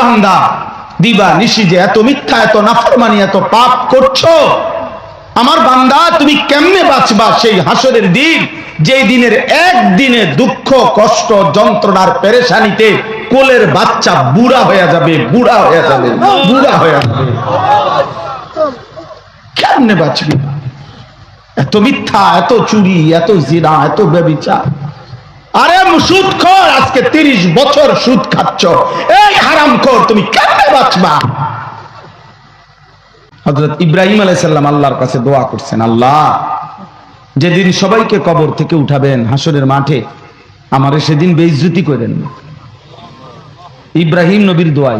বান্দা, দিবা নিশি যে এত মিথ্যা, এত নাফরমানি, এত পাপ করছ। আমার বান্দা, তুমি কেমনে বাঁচবা সেই হাসরের দিন? যেই দিনের একদিনে দুঃখ, কষ্ট, যন্ত্রণার পেরেশানিতে কোলের বাচ্চা বুড়া হয়ে যাবে, বুড়া হয়ে যাবে, বুড়া হয়ে যাবে। কেমনে বাঁচবি? এত মিথ্যা, এত চুরি, এত জিনা, এত ব্যবিচার। আরে সুদ আজকে তিরিশ বছর সুদ খাচ্ছ। এই হারাম তুমি কেমনে বাঁচবা? হজরত ইব্রাহিম আলাইসাল্লাম আল্লাহর কাছে দোয়া করছেন, আল্লাহ, যেদিন সবাইকে কবর থেকে উঠাবেন হাসরের মাঠে, আমারে সেদিন বেইজ্জতি করেন। ইব্রাহিম নবীর দোয়া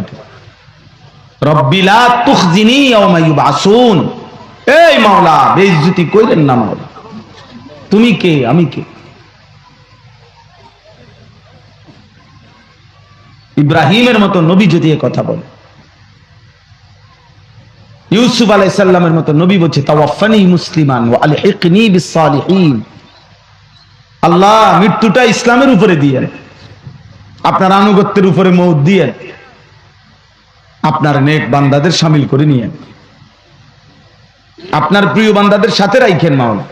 রব্বিলা তুখজিনি এই মাওলা, বেইজ্জতি কইলেন না মাওলা। তুমি কে? আমি কে? ইব্রাহিমের মতো নবী যদি কথা বলে। ইউসুফ আলাইসাল্লামের মতো নবী বলছে আল্লাহ মৃত্যুটা ইসলামের উপরে দিয়েন, আপনার আনুগত্যের উপরে মৌত দিয়েন, আপনার নেক বান্দাদের সামিল করে নিয়েন। আপনার প্রিয় বান্দাদের সাথে রাইখেন মাওলা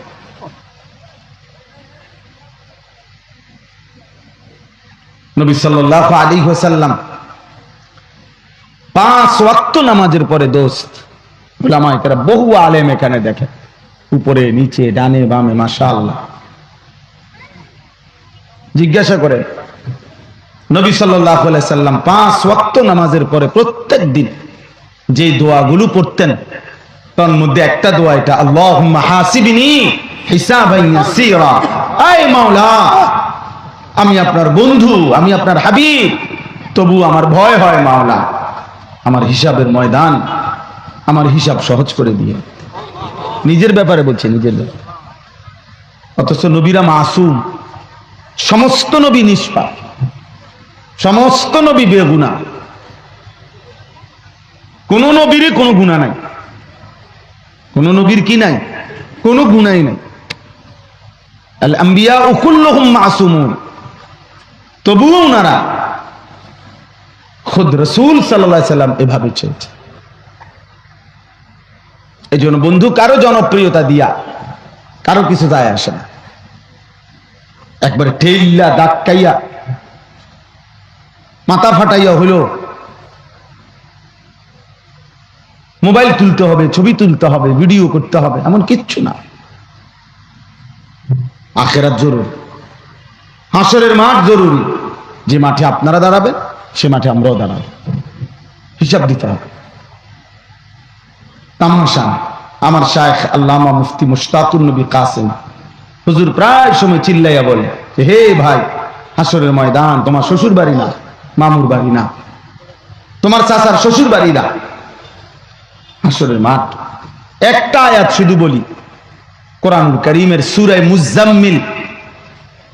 নবী সাল্লাল্লাহু আলাইহি ওয়াসাল্লাম পাঁচ ওয়াক্ত নামাজের পরে দোস্ত উলামা একরা বহু আলেম এখানে দেখে, উপরে, নিচে, ডানে, বামে, মাশাআল্লাহ। জিজ্ঞাসা করে, নবী আলাইহি সাল্লাম পাঁচ ওয়াক্ত নামাজের পরে প্রত্যেক দিন যে দোয়াগুলো পড়তেন, তার মধ্যে একটা দোয়া এটা, আল্লাহুম্মা হাসিবিনি আয় মাওলা! আমি আপনার বন্ধু আমি আপনার হাবিব। তবু আমার ভয় হয় মাওলা আমার হিসাবের ময়দান আমার হিসাব সহজ করে দিয়ে। নিজের ব্যাপারে বলছে নিজের অথচ নবীরা মাসুম সমস্ত নবী নিষ্পাপ সমস্ত নবী বেগুনা। কোন নবীর কোনো গুণা নাই কোন নবীর কি নাই কোনো গুণাই নাই। আল আম্বিয়া উকুল্লহুম মাসুমুন। তবুও ওনারা খুদ রসুল সাল্লাহ সাল্লাম এভাবে চলছে এই জন্য বন্ধু, কারও জনপ্রিয়তা দিয়া কারও কিছু যায় আসে না। একবারে ঠেইলা ডাক্কাইয়া মাথা ফাটাইয়া হইল। মোবাইল তুলতে হবে, ছবি তুলতে হবে, ভিডিও করতে হবে, এমন কিচ্ছু না। আখেরাত জরুরি। হাসরের মাঠ জরুরি। যে মাঠে আপনারা দাঁড়াবেন সে মাঠে আমরাও দাঁড়াবো। হিসাব দিতে হবে। তামাশা। আমার শায়েখ আল্লামা মুফতি মুশতাকুর নবী কাসেম হুজুর প্রায় সময় চিল্লাইয়া বলে যে, হে ভাই হাসরের ময়দান তোমার শ্বশুর বাড়ি না মামুর বাড়ি না তোমার চাচার শ্বশুর বাড়ি না। হাসরের মাঠ। একটা আয়াত শুধু বলি কোরআনুল করিমের সুরায় মুজাম্মিল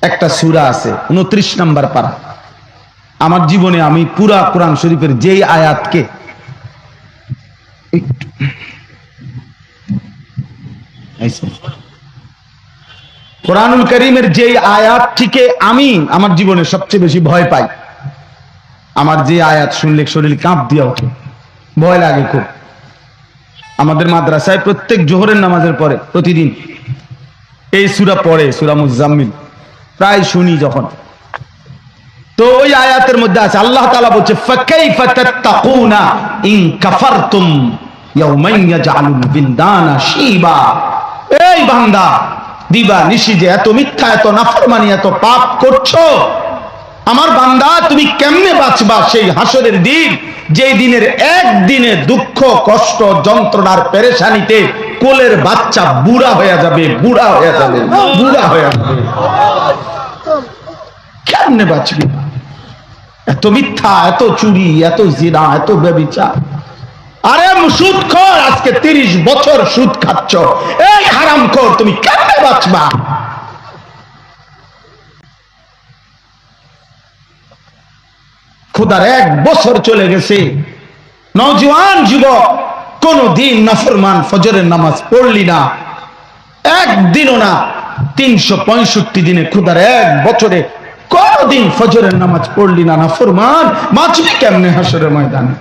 একটা সুরা আছে, উনত্রিশ নাম্বার পারা। আমার জীবনে আমি পুরা কোরআন শরীফের যেই আয়াতকে। কোরআনুল করিমের যেই আয়াতটিকে আমি আমার জীবনে সবচেয়ে বেশি ভয় পাই। আমার যে আয়াত শুনলে শরীর কাঁপ দিয়া ওঠে, ভয় লাগে খুব। আমাদের মাদ্রাসায় প্রত্যেক জোহরের নামাজের পরে, প্রতিদিন এই সুরা পড়ে, সুরা মুজাম্মিল। প্রায় শুনি যখন। তো ওই আয়াতের মধ্যে আছে, আল্লাহ তাআলা বলছে এই বান্দা, দিবা নিশি যে এত মিথ্যা, এত নাফরমানি, এত পাপ করছ, আমার বান্দা, তুমি কেমনে বাঁচবা সেই হাসরের দিন, যেই দিনের একদিনে দুঃখ, কষ্ট, যন্ত্রণার পেরেশানিতে কোলের বাচ্চা বুড়া হয়ে যাবে, বুড়া হয়ে যাবে, বুড়া হয়ে যাবে। কেমনে বাঁচবি? এত মিথ্যা, এত চুরি, এত জিনা, এত ব্যবিচার। আরে সুদ খর, আজকে তিরিশ বছর সুদ খাচ্ছ। এই হারাম খর, তুমি কেমনে বাঁচবা? খোদার এক বছর চলে গেছে। নজওয়ান যুবক কোন দিন নাফরমান ফজরের নামাজ পড়লি না। একদিনও না, তিনশো পঁয়ষট্টি দিনে খুদার এক বছরে কোনদিন ফজরের নামাজ পড়লি না না ফরমান? বাঁচবি কেমনে হাসরের ময়দানে?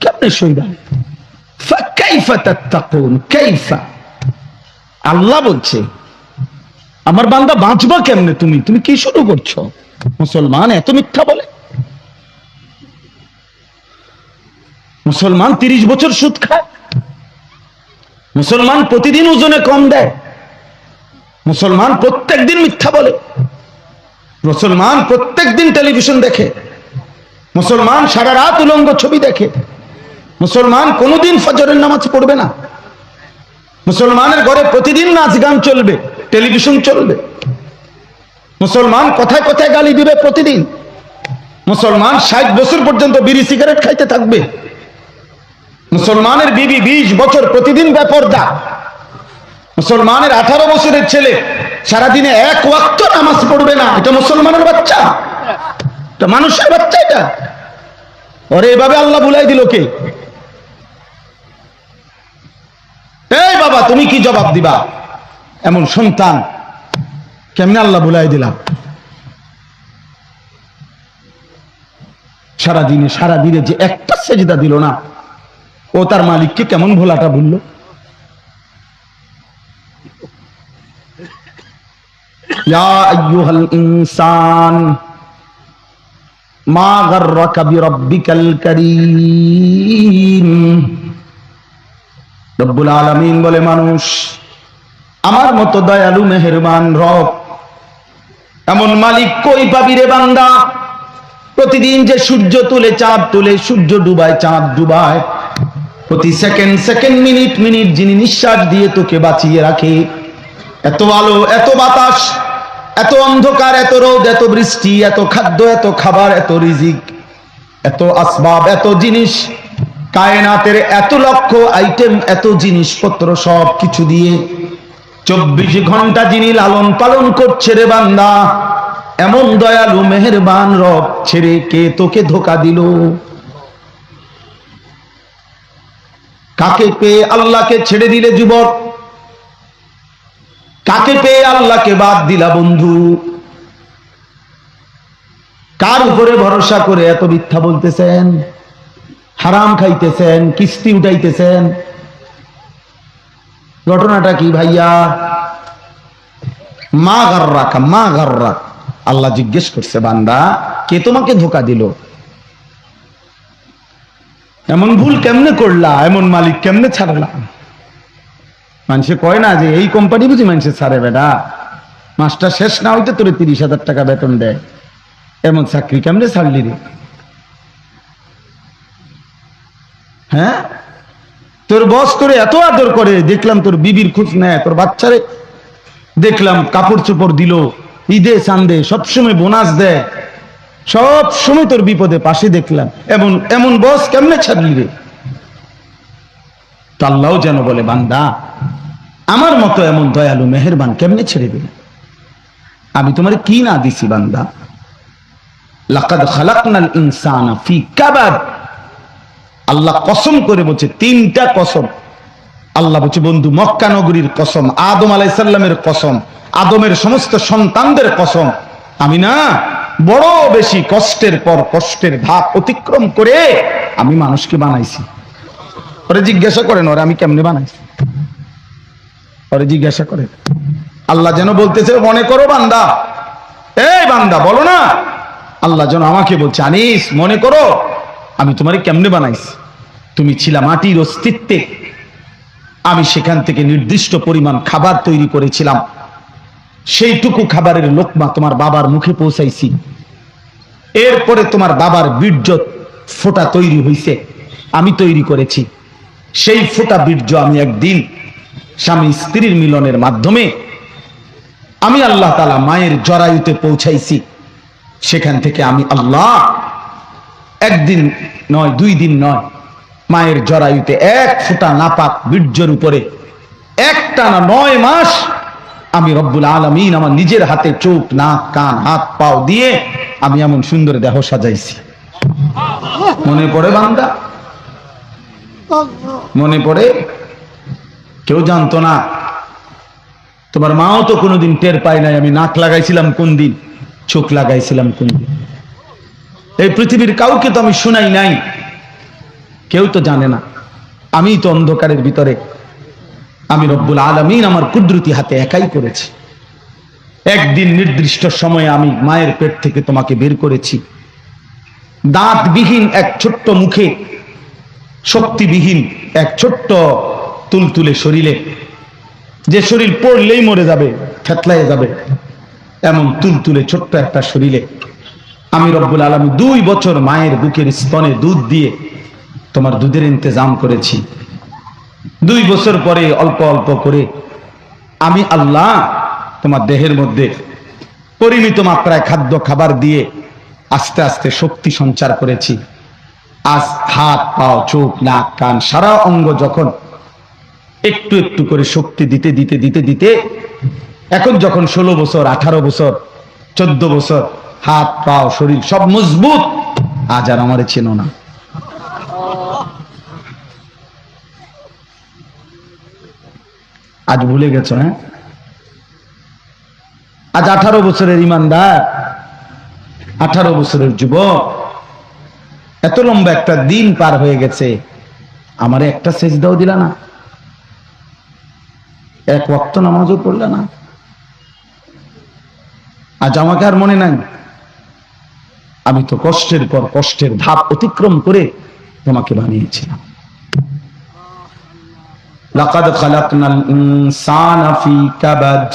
কেমনে আল্লাহ বলছে, আমার বান্দা বাঁচবা কেমনে তুমি? তুমি কি শুরু করছ? মুসলমান এত মিথ্যা বলে? মুসলমান তিরিশ বছর সুদ খায়। মুসলমান প্রতিদিন ওজনে কম দেয়। মুসলমান প্রত্যেক দিন মিথ্যা বলে। মুসলমান প্রত্যেক দিন টেলিভিশন দেখে। মুসলমান সারা রাত উলঙ্গ ছবি দেখে। মুসলমান কোনোদিন ফজরের নামাজ পড়বে না। মুসলমানের ঘরে প্রতিদিন নাচ গান চলবে টেলিভিশন চলবে। মুসলমান কথায় কথায় গালি দিবে প্রতিদিন। মুসলমান ষাট বছর পর্যন্ত বিড়ি সিগারেট খাইতে থাকবে। মুসলমানের বিবি বিশ বছর প্রতিদিন বেপর্দা। মুসলমানের আঠারো বছরের ছেলে সারাদিনে এক ওয়াক্ত নামাজ পড়বে না। এটা মুসলমানের বাচ্চা। এটা মানুষের বাচ্চা এটা। ওরে, এভাবে আল্লাহ বুলাই দিল কে? বাবা, তুমি কি জবাব দিবা? এমন সন্তান, কেমনে আল্লাহ বুলাই দিলাম সারা দিনে সারা দিনে যে একটা সেজদা দিল না, ও তার মালিককে কেমন ভোলাটা বলল ইনসান মা রব্বুল বলে, মানুষ, আমার মতো দয়ালু, মেহেরবান রব, এমন মালিক কই পাবি রে বান্দা? প্রতিদিন যে সূর্য তুলে চাঁদ তুলে, সূর্য ডুবায়, চাঁদ ডুবায়, প্রতি সেকেন্ড সেকেন্ড, মিনিট মিনিট যিনি নিঃশ্বাস দিয়ে তোকে বাঁচিয়ে রাখে। এত আলো, এত বাতাস এত অন্ধকার, এত রোদ, এত বৃষ্টি, এত খাদ্য, এত খাবার, এত রিজিক, এত আসবাব, এত জিনিস। কায়নাতের এত লক্ষ আইটেম, এত জিনিসপত্র সব কিছু দিয়ে চব্বিশ ঘণ্টা যিনি লালন পালন করছে রে বান্দা, এমন দয়ালু, মেহেরবান রব ছেড়ে কে তোকে ধোকা দিল? কাকে পেয়ে আল্লাহকে ছেড়ে দিলে যুবক? কাকে পেয়ে আল্লাহকে বাদ দিলা বন্ধু? কার উপরে ভরসা করে এত মিথ্যা বলতেছেন? হারাম খাইতেছেন, কিস্তি উঠাইতেছেন? ঘটনাটা কি ভাইয়া? মা গার্রা মা গার্রা আল্লাহ জিজ্ঞেস করছে, বান্দা, কে তোমাকে ধোকা দিল? এমন ভুল কেমনে করলা? এমন মালিক কেমনে ছাড়লা? মানুষে কয় না যে এই কোম্পানি বুঝি মানুষের ছাড়ে বেটা। মাসটা শেষ না হইতে তোরে তিরিশ হাজার টাকা বেতন দেয়। এমন চাকরি কেমনে ছাড়লি রে? হ্যাঁ? তোর বস তোরে এত আদর করে, দেখলাম তোর বিবির খোঁজ নেয়, তোর বাচ্চারে দেখলাম কাপড় চোপড় দিল, ঈদে চান্দে, সবসময় বোনাস দেয়। সব সময় তোর বিপদে পাশে দেখলাম। এমন এমন বস কেমনে ছাড়লি রে? তো আল্লাহ যেন বলে, বান্দা, আমার মতো এমন দয়ালু মেহেরবান কেমনে ছেড়ে দিল? আমি তোমার কি না দিছি, বান্দা? লাকাদ খালাকনাল ইনসানা ফি কাবাদ। আল্লাহ কসম করে বলছে, তিনটা কসম। আল্লাহ বলছে, বন্ধু, মক্কা নগরীর কসম, আদম আলাইসাল্লামের কসম, আদমের সমস্ত সন্তানদের কসম। আমি না, বড় বেশি কষ্টের পর কষ্টের ধাপ অতিক্রম করে আমি মানুষকে বানাইছি। ওরে জিজ্ঞাসা করেন, ওরে আমি কেমনে বানাইছি? ওরে জিজ্ঞাসা করে আল্লাহ যেন বলতেছে মনে করো বান্দা। এই বান্দা, বলো না। আল্লাহ যেন আমাকে বলছে, আনিস, মনে করো, আমি তোমার কেমনে বানাইছি? তুমি ছিলা মাটির অস্তিত্বে। আমি সেখান থেকে নির্দিষ্ট পরিমাণ খাবার তৈরি করেছিলাম। সেইটুকু খাবারের লোকমা তোমার বাবার মুখে পৌঁছাইছি। এরপরে তোমার বাবার বীর্য ফোঁটা তৈরি হইছে। আমি তৈরি করেছি। সেই ফোঁটা বীর্য আমি একদিন স্বামী স্ত্রীর মিলনের মাধ্যমে আমি আল্লাহ তালা মায়ের জরায়ুতে পৌঁছাইছি। সেখান থেকে আমি আল্লাহ একদিন নয়, দুই দিন নয়, মায়ের জরায়ুতে এক ফোঁটা নাপাক বীর্যের উপরে একটা না নয় মাস আমি রব্বুল আলমিন আমার নিজের হাতে চোখ, নাক, কান, হাত, পাও দিয়ে আমি এমন সুন্দর দেহ সাজাইছি। মনে পড়ে বান্দা? মনে পড়ে? কেউ জানতো না। তোমার মাও তো কোনোদিন টের পায় নাই, আমি নাক লাগাইছিলাম কোন দিন, চোখ লাগাইছিলাম কোন দিন। এই পৃথিবীর কাউকে তো আমি শুনাই নাই। কেউ তো জানে না। আমি তো অন্ধকারের ভিতরে। আমি রব্বুল আলমিন আমার কুদরতি হাতে একাই করেছি। একদিন নির্দিষ্ট সময়ে আমি মায়ের পেট থেকে তোমাকে বের করেছি। দাঁতবিহীন এক ছোট্ট মুখে শক্তিবিহীন এক ছোট্ট তুলতুলে শরীরে। যে শরীর পড়লেই মরে যাবে থেতলাই যাবে। এমন তুলতুলে ছোট্ট একটা শরীরে। আমি রব্বুল আলমী দুই বছর মায়ের বুকের স্তনে দুধ দিয়ে তোমার দুধের ইন্তজাম করেছি। দুই বছর পরে অল্প অল্প করে আমি আল্লাহ তোমার দেহের মধ্যে পরিমিত মাত্রায় খাদ্য খাবার দিয়ে আস্তে আস্তে শক্তি সঞ্চার করেছি। আজ হাত পাও, চোখ, নাক, কান, সারা অঙ্গ যখন একটু একটু করে শক্তি দিতে দিতে দিতে দিতে, এখন যখন ষোলো বছর, আঠারো বছর, চোদ্দ বছর, হাত, পাও, শরীর সব মজবুত, আজ আর আমারে চেনো না। আজ ভুলে গেছ হ্যাঁ? আজ আঠারো বছরের ইমানদার, আঠারো বছরের যুবক এত লম্বা একটা দিন পার হয়ে গেছে, আমারে একটা সেজদাও দিলা না। এক ওয়াক্ত নামাজও পড়লে না। আজ আমাকে আর মনে নাই, আমি তো কষ্টের পর কষ্টের ধাপ অতিক্রম করে তোমাকে বানিয়েছিলাম। লাকাদ খালাকনাল ফি কাবাদ।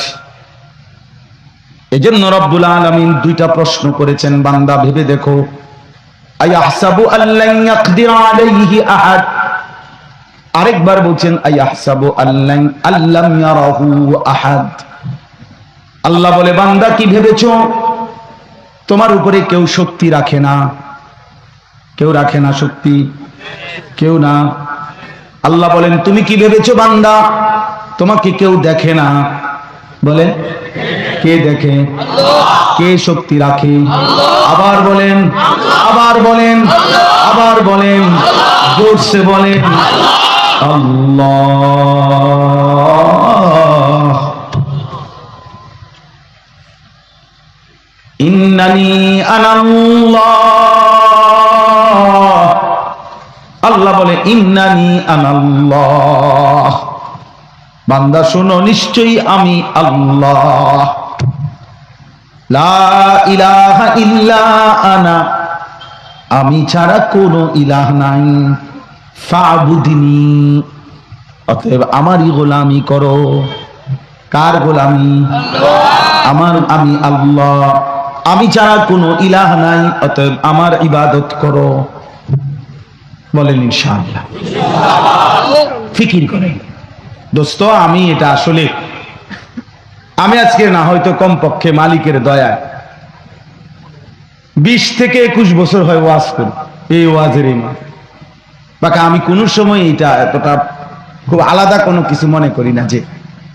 এজন্য রব্বুল আলামিন দুইটা প্রশ্ন করেছেন, বান্দা ভেবে দেখো। আহাদ। আরেকবার বলছেন আল্লাহ বলে, বান্দা কি ভেবেছো? তোমার উপরে কেউ শক্তি রাখে না। কেউ রাখে না শক্তি। কেউ না। আল্লাহ বলেন, তুমি কি ভেবেছো বান্দা? তোমাকে কেউ দেখে না। বলেন, কে দেখে? কে শক্তি রাখে? আবার বলেন আবার বলেন আবার বলেন, জোরসে বলেন, আল্লাহ। ইন্নানি আনাল্লাহ আল্লাহ। বলে, ইন্নানি আনাল্লাহ বান্দা, শোনো, নিশ্চয়ই আমি আল্লাহ। লা ইলাহা ইল্লা আনা। আমি ছাড়া কোনো ইলাহ নাই। ফাবুদিনি। অতএব আমারই গোলামি করো। কার গোলামি? আমার আমি আল্লাহ। আমি ছাড়া কোনো ইলাহ নাই। অতএব আমার ইবাদত করো। বলেন ইনশাআল্লাহ। ফিকির করেন। দোস্ত, আমি এটা আসলে, আমি আজকে না হয়তো কমপক্ষে মালিকের দয়ায় বিশ থেকে একুশ বছর হয় ওয়াজ করি, এই ওয়াজের এই মাঠ। আমি কোন সময় এটা এতটা খুব আলাদা কোনো কিছু মনে করি না যে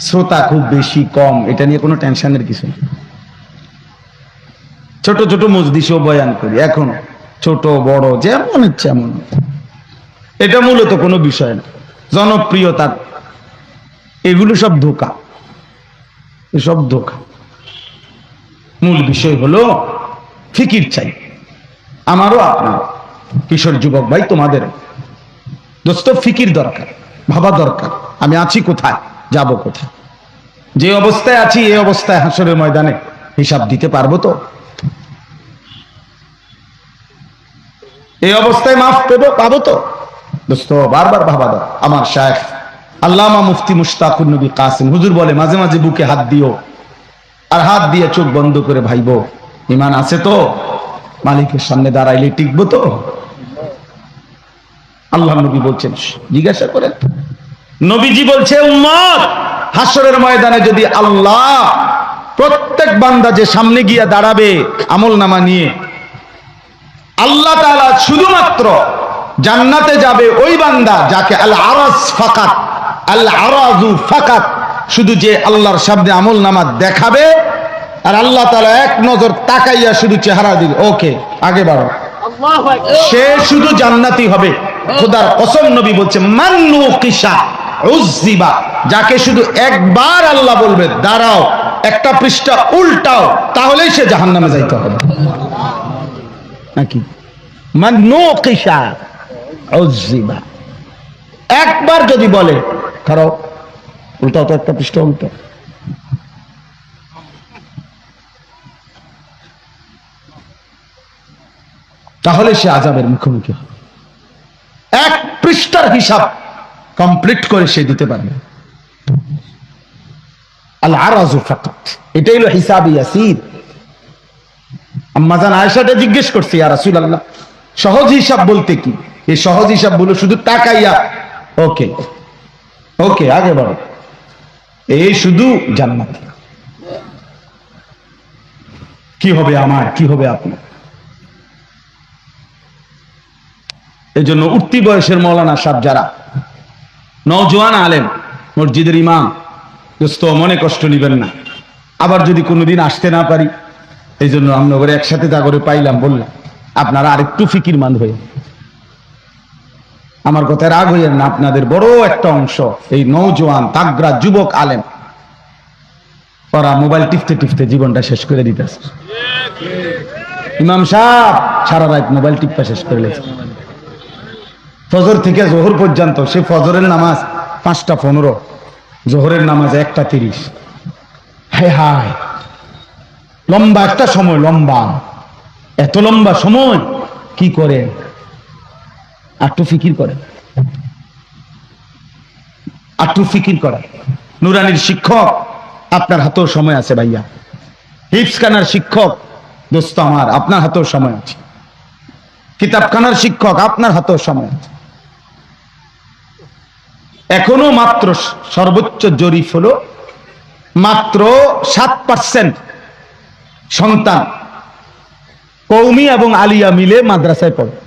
শ্রোতা খুব বেশি কম, এটা নিয়ে কোনো টেনশনের কিছু নেই। ছোট ছোট মজদিসও বয়ান করি, এখন ছোট, বড়, যেমন ইচ্ছে এমন এটা মূলত কোনো বিষয় না জনপ্রিয়তা এগুলো সব ধোকা। এসব ধোকা। মূল বিষয় হলো ফিকির চাই। আমারও আপনার কিশোর যুবক ভাই তোমাদের। দোস্ত, ফিকির দরকার, ভাবা দরকার, আমি আছি কোথায়, যাব কোথায়? যে অবস্থায় আছি এই অবস্থায় হাসরের ময়দানে হিসাব দিতে পারব তো? এই অবস্থায় মাফ পেবো, পাবো তো? দোস্ত, বারবার ভাবা দাও আমার শায়েখ আল্লামা মুফতি মুশতাকুর নবী কাসিম। হুজুর বলে, মাঝে মাঝে বুকে হাত দিও আর হাত দিয়ে চোখ বন্ধ করে ভাইবো। ইমান আছে তো? মালিকের সামনে দাঁড়াইলে টিকবো তো? আল্লাহ নবী বলছেন, জিজ্ঞাসা করেন নবীজি বলছে, উম্মত হাসরের ময়দানে যদি আল্লাহ প্রত্যেক বান্দা যে সামনে গিয়া দাঁড়াবে আমল নামা নিয়ে, আল্লাহ তাআলা শুধুমাত্র জান্নাতে যাবে ওই বান্দা যাকে আল আরাজ ফাকাত আল আরাজু ফাকাত। শুধু যে আল্লাহর সামনে আমল নামা দেখাবে আর আল্লাহ তাআলা এক নজর তাকাইয়া শুধু চেহারা দিবে। ওকে আগে বাড়ো সে শুধু জান্নাতি হবে। খোদার কসম নবী বলছে মান্নু কিসা উজ্জিবা যাকে শুধু একবার আল্লাহ বলবে দাঁড়াও একটা পৃষ্ঠা উল্টাও তাহলেই সে জাহান্নামে যাইতে হবে। নাকি? মান নুকিশা উজ্জিবা একবার যদি বলে খারাপ উল্টাও তো একটা উল্টাও তাহলে সে আজাবের মুখোমুখি হবে। এক পৃষ্ঠার হিসাব কমপ্লিট করে সে দিতে পারবে। এটাই হিসাব আম্মাজান আয়েশাটা জিজ্ঞেস করছে, ইয়া রাসূলুল্লাহ, সহজ হিসাব বলতে কি? এই সহজ হিসাব বলো শুধু টাকাইয়া ওকে। ওকে আগে বলো এই শুধু জান্নাত। কি হবে আমার, কি হবে আপনার? এই জন্য উঠতি বয়সের মৌলানা সাহেব যারা, নওজোয়ান আলেম, মসজিদের ইমাম, দোস্ত, মনে কষ্ট নিবেন না। আবার যদি কোনোদিন আসতে না পারি এই জন্য আমরা একসাথে যা করে পাইলাম বললাম, আপনারা আরেকটু ফিকির মান হয়ে আমার কথায় রাগ হইয়েন না, আপনাদের বড় একটা অংশ, এই নৌজোয়ান তাগরা যুবক আলেম। ওরা মোবাইল টিপতে টিপতে জীবনটা শেষ করে দিতেছে। ইমাম সাহেব, সারা রাত মোবাইল টিপা শেষ করে লেছে ফজর থেকে জোহর পর্যন্ত, সে ফজরের নামাজ পাঁচটা পনেরো, জোহরের নামাজ একটা তিরিশ। হায় হায়, লম্বা একটা সময়, লম্বা। এত লম্বা সময়, কি করে? আটটু ফিকির করে। আটটু ফিকির করে। নুরানির শিক্ষক, আপনার হাতেও সময় আছে ভাইয়া। হিপসখানার শিক্ষক, দোস্ত আমার, আপনার হাতেও সময় আছে। কিতাবখানার শিক্ষক, আপনার হাতেও সময় আছে। এখনও মাত্র সর্বোচ্চ জরিপ হলো মাত্র সাত পার্সেন্ট সন্তান। কৌমি এবং আলিয়া মিলে মাদ্রাসায় পড়ে।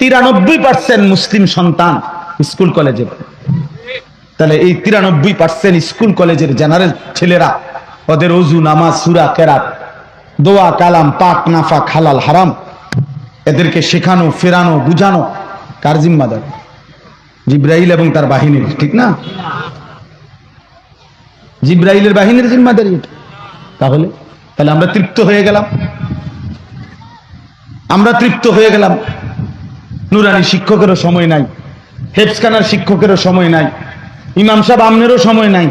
তিরানব্বই পার্সেন্ট মুসলিম সন্তান স্কুল কলেজে তাহলে এই তিরানব্বই পার্সেন্ট স্কুল কলেজের জেনারেল ছেলেরা, ওদের অজু, নামাজ, সুরা, কেরাত, দোয়া, কালাম, পাক নাফা খালাল হারাম, এদেরকে শেখানো, ফেরানো, বুঝানো, কার জিম্মাদার জিব্রাইল এবং তার বাহিনীর, ঠিক না? জিব্রাইলের বাহিনীর জিম্মাদারি তাহলে তাহলে আমরা তৃপ্ত হয়ে গেলাম। আমরা তৃপ্ত হয়ে গেলাম। নুরানি শিক্ষকেরও সময় নাই, হেফসখানার শিক্ষকেরও সময় নাই, ইমাম সাহেব আমনেরও সময় নাই,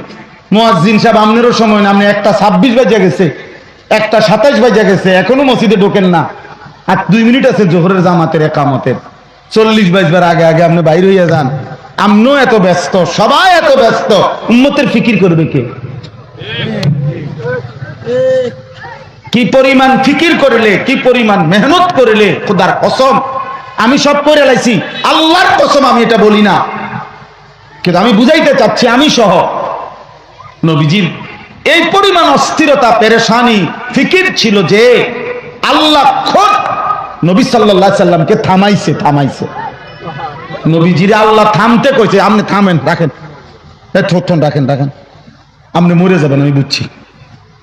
মোয়াজ্জিন সাহেব আমনেরও সময় নাই, আপনি একটা ছাব্বিশ বাজে গেছে, একটা সাতাইশ বাজে গেছে, এখনও মসজিদে ঢোকেন না। আর দুই মিনিট আছে জোহরের জামাতের, একামতের। চল্লিশ বাইশবার আগে আগে আপনি বাইর হইয়া যান। আমনও এত ব্যস্ত, সবাই এত ব্যস্ত। উম্মতের ফিকির করবে কে? কি পরিমাণ ফিকির করলে, কি পরিমাণ মেহনত করলে, খোদার কসম। আমি সব করে লাইছি। আল্লাহর কসম আমি এটা বলি না। কিন্তু আমি বুঝাইতে চাচ্ছি, আমি সহ নবীজির এই পরিমাণ অস্থিরতা, পেরেশানি, ফিকির ছিল যে আল্লাহ খোদ নবী সাল্লাহ সাল্লামকে থামাইছে থামাইছে। নবীজির আল্লাহ থামতে কইছে, আপনি থামেন, রাখেন। থন রাখেন রাখেন। আপনি মরে যাবেন, আমি বুঝছি।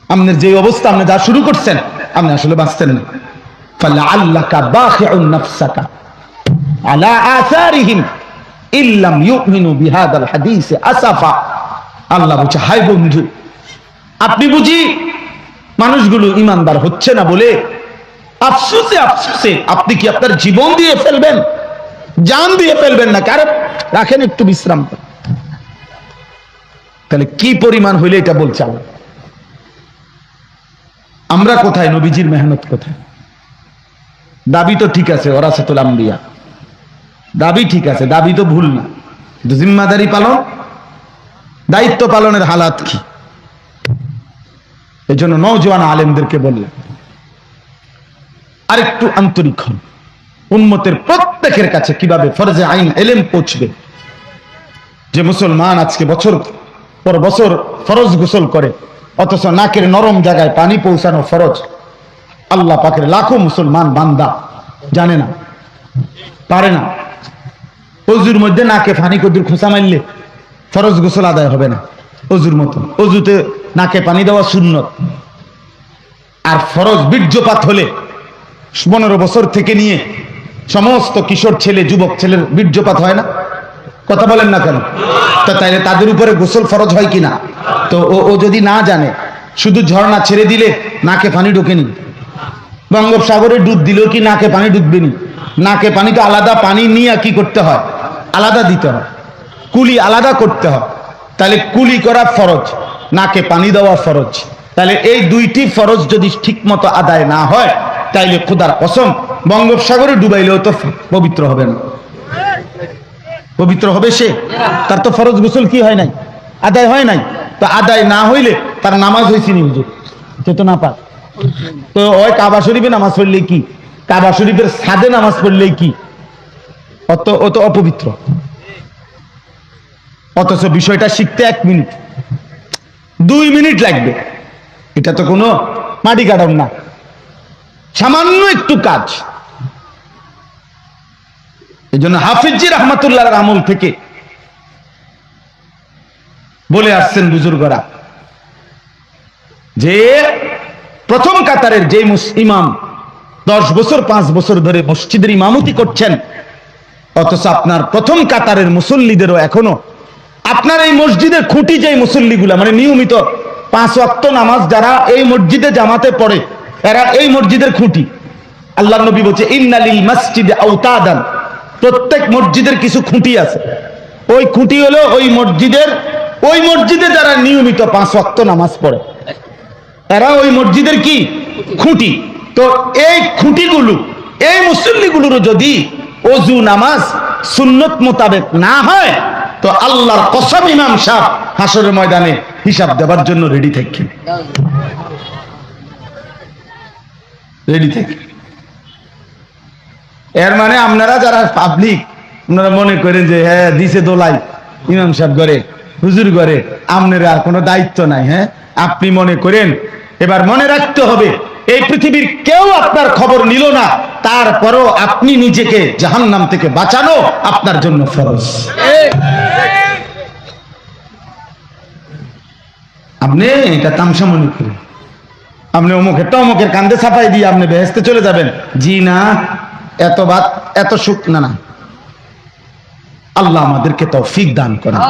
আপনার যে অবস্থা, আপনি যা শুরু করছেন, আপনি আসলে বাঁচতেন না। আল্লাহকা বাখিউন নাফসাকা। আপনি বুঝি মানুষগুলো ইমানদার হচ্ছে না বলে? আফসোসে আফসোসে আপনি কি আপনার জীবন দিয়ে ফেলবেন? জান দিয়ে ফেলবেন না কারণ রাখেন একটু বিশ্রাম। তাহলে কি পরিমাণ হইলে এটা বলছে আল্লাহ? আমরা কোথায়? নবীজির মেহনত কোথায়? দাবি তো ঠিক আছে ওরা সাতুল আম্বিয়া। দাবি ঠিক আছে, দাবি তো ভুল না। কিন্তু জিম্মাদারি পালন, দায়িত্ব পালনের হালাত কি? এই জন্য নৌজওয়ান আলেমদেরকে বললেন আরেকটু আন্তরিক হন। উন্মতের প্রত্যেকের কাছে কীভাবে ফরজে আইন এলেম পৌঁছবে? যে মুসলমান আজকে বছর পর বছর ফরজ গোসল করে, অথচ নাকের নরম জায়গায় পানি পৌঁছানো ফরজ, আল্লাহ পাকের লাখো মুসলমান বান্দা জানে না, পারে না। অজুর মধ্যে নাকে ফানি কদুর খোঁচা মারলে ফরজ গোসল আদায় হবে না, অজুর মতো অজুতে নাকে পানি দেওয়া সুন্নত। আর ফরজ বীর্যপাত হলে পনেরো বছর থেকে নিয়ে সমস্ত কিশোর ছেলে, যুবক ছেলের বীর্যপাত হয় না। কথা বলেন না কেন? তো তাইলে তাদের উপরে গোসল ফরজ হয় কিনা? তো ও যদি না জানে, শুধু ঝর্ণা ছেড়ে দিলে নাকে পানি ঢোকেনি। বঙ্গোপসাগরে ডুব দিলেও কি নাকে পানি ঢুকবেনি? নাকে পানি তো আলাদা, পানি নিয়ে কি করতে হয়? আলাদা দিতে হয়। কুলি আলাদা করতে হয়। তাহলে কুলি করা ফরজ, নাকে পানি দেওয়া ফরজ। তাহলে এই দুইটি ফরজ যদি ঠিক মতো আদায় না হয়, তাইলে খুদার কসম, বঙ্গোপসাগরে ডুবাইলেও তো পবিত্র হবে না। পবিত্র হবে সে? তার তো ফরজ গোসল কি হয় নাই? আদায় হয় নাই। তো আদায় না হইলে তার নামাজ হয়েছে নি হুজুর? সে তো না পার তো ওই কাবা শরীফে নামাজ পড়লে কি? কাবা শরীফের সাদে নামাজ পড়লে কি? অত অত অপবিত্র। অথচ বিষয়টা শিখতে এক মিনিট। দুই মিনিট লাগবে। এটা তো কোনো মাটি কাটাম না। সামান্য একটু কাজ। এই জন্য হাফিজি রহমতুল্লাহ আমল থেকে বলে আসছেন বুজুর্গরা যে প্রথম কাতারের যে ইমাম দশ বছর, পাঁচ বছর ধরে মসজিদের ইমামতি করছেন অথচ আপনার প্রথম কাতারের মুসল্লিদেরও এখনও, আপনার এই মসজিদের খুঁটি যে মুসল্লিগুলা মানে নিয়মিত পাঁচ ওয়াক্ত নামাজ যারা এই মসজিদে জামাতে পড়ে, এরা এই মসজিদের খুঁটি। আল্লাহ নবী বলছে ইন্নালিল মসজিদে আওতাদান। প্রত্যেক মসজিদের কিছু খুঁটি আছে। ওই খুঁটি হলো ওই মসজিদের, ওই মসজিদে যারা নিয়মিত পাঁচ ওয়াক্ত নামাজ পড়ে, এরা ওই মসজিদের কি? খুঁটি। তো এই খুঁটিগুলো, এই মুসল্লিগুলোর যদি অজু, নামাজ, সুন্নত মোতাবেক না হয়, তো আল্লাহর কসম ইমাম সাহ হাসরের ময়দানে হিসাব দেবার জন্য রেডি থাকেন রেডি থেকে এর মানে আপনারা যারা পাবলিক আপনারা মনে করেন যে হ্যাঁ দিছে দোলাই, ইমাম সাহেব করে, হুজুর করে, আপনার আর কোনো দায়িত্ব নাই হ্যাঁ? আপনি মনে করেন, এবার মনে রাখতে হবে এই পৃথিবীর কেউ আপনার খবর নিল না। তারপরও আপনি নিজেকে জাহান্নাম থেকে বাঁচানো আপনার জন্য ফরজ। আপনি এটা তামসা মনে করেন। আপনি অমুকের টমকের কান্দে ছাপাই দিয়ে আপনি বেহেস্তে চলে যাবেন। জি না, এত বাত, এত সুখ, না না। আল্লাহ আমাদেরকে তৌফিক দান করেন।